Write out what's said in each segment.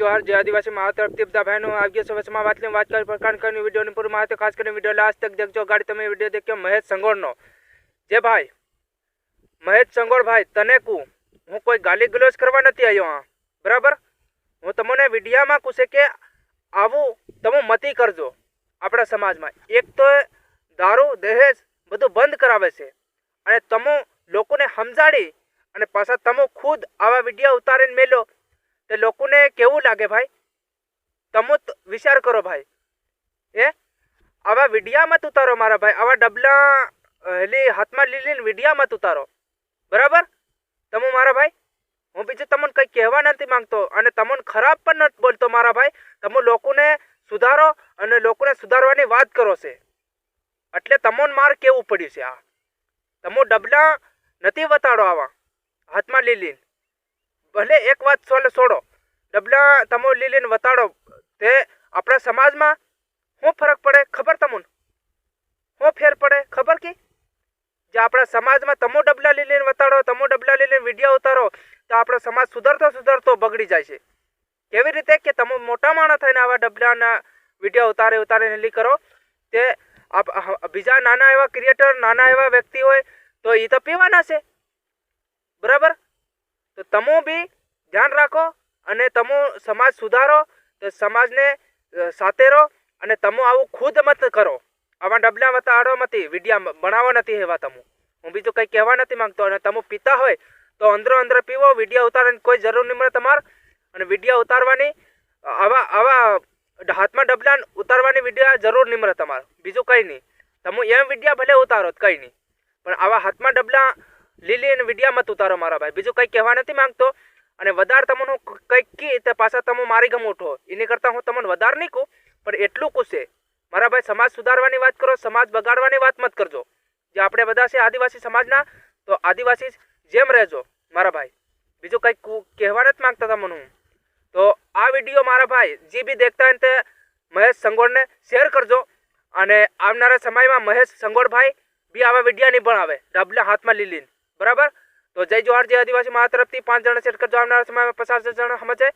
જોહાર, જય આદિવાસી મહા તરફથી બધા બહેનો, આવી ગયા છે વાત લઈને વાત કરી પ્રકાર કરીને વિડીયોની પૂરું માહિતી, ખાસ કરીને વીડિયો લાસ્ટ તક દેખજો. ગાડી તમે વીડિયો દેખ્યો મહેશ સંગોળનો જે ભાઈ, મહેશ સંગોળ ભાઈ, તને કું? હું કોઈ ગાલી ગલોચ કરવા નથી આવ્યો હા બરાબર? હું તમને વિડીયામાં કહું છે કે આવું તમે મતી કરજો આપણા સમાજમાં. એક તો દારૂ, દહેજ બધું બંધ કરાવે છે. અને તમે લોકોને સમજાડી અને પાછા તમે ખુદ આવા વીડિયો ઉતારીને મેલો તે લોકોને કેવું લાગે ભાઈ? તમે વિચાર કરો ભાઈ. એ આવા વિડીયામાં જ ઉતારો મારા ભાઈ. આવા ડબલા એલી હાથમાં લીલીને વિડીયામાં મત ઉતારો. બરાબર? તમે મારા ભાઈ? હું બીજું તમને કંઈ કહેવા નથી માંગતો અને તમને ખરાબ પણ નથી બોલતો મારા ભાઈ. તમે લોકોને સુધારો અને લોકોને સુધારવાની વાત કરો છે. એટલે તમને માર કેવું પડ્યું છે આ? તમે ડબલા નથી વતાડો આવા. હાથમાં લીલીને. ભલે એક વાત સોલે છોડો ડબલા તમો લીલીને વતાડો. તે આપણા સમાજમાં શું ફરક પડે? ખબર તમને? શું ફેર પડે? ખબર કે? જે આપણા સમાજમાં તમો ડબલા લીલીને વતાડો, તમો ડબલા લીલીને વીડિયો ઉતારો, તો આપણો સમાજ સુધરતો સુધરતો બગડી જાય છે. કેવી રીતે કે તમે મોટા માણસ થઈને આવા ડબલાના વીડિયો ઉતારે ઉતારે હેલી કરો? તે આપ બીજા નાના એવા ક્રિએટર નાના એવા વ્યક્તિ હોય, તો એ તો પીવાના છે. બરાબર? તો તમો બી ધ્યાન રાખો અને તમો સમાજ સુધારો, તો સમાજને સાથે રહો અને તમો આવું ખુદ મત કરો. આવા ડબલા વતાડો મતી વિડિયા બનાવો નથી એવા તમો. હું બીજું કંઈ કહેવા નથી માંગતો. અને તમે પીતા હોય તો અંદરો અંદર પીવો, વીડિયો ઉતારવાની કોઈ જરૂર નહીં મળે તમારે. અને વીડિયો ઉતારવાની, આવા આવા હાથમાં ડબલા ઉતારવાની વીડિયો જરૂર નહીં મળે તમારે. બીજું કંઈ નહીં. તમે એમ વિડીયા ભલે ઉતારો કંઈ નહીં. પણ આવા હાથમાં ડબલા લીલી અને વિડીયા મત ઉતારો મારા ભાઈ. બીજું કંઈ કહેવા નથી માંગતો. અને વધારે તમને હું કંઈક કી તે પાછા તમે મારી ગમ ઉઠો. એની કરતાં હું તમને વધારે નહીં કહું, પણ એટલું કુશે મારા ભાઈ, સમાજ સુધારવાની વાત કરો, સમાજ બગાડવાની વાત મત કરજો. જે આપણે બધા છે આદિવાસી સમાજના, તો આદિવાસી જેમ રહેજો, મારા ભાઈ. બીજું કંઈક કહેવા નથી માંગતા તમને હું. તો આ વીડિયો મારા ભાઈ, જે બી દેખતા હોય તે મહેશ સંગોળને શેર કરજો. અને આવનારા સમયમાં મહેશ સંગોળભાઈ બી આવા વિડીયા નહીં બનાવે ડબલા હાથમાં લીલીને. બરાબર? તો જય જોહાર, જય આદિવાસી, મારા તરફથી પાંચ જણા સેટ કરજો. આવનારા સમયમાં પચાસ જણા સમજે.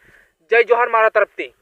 જય જોહાર, મારા તરફથી.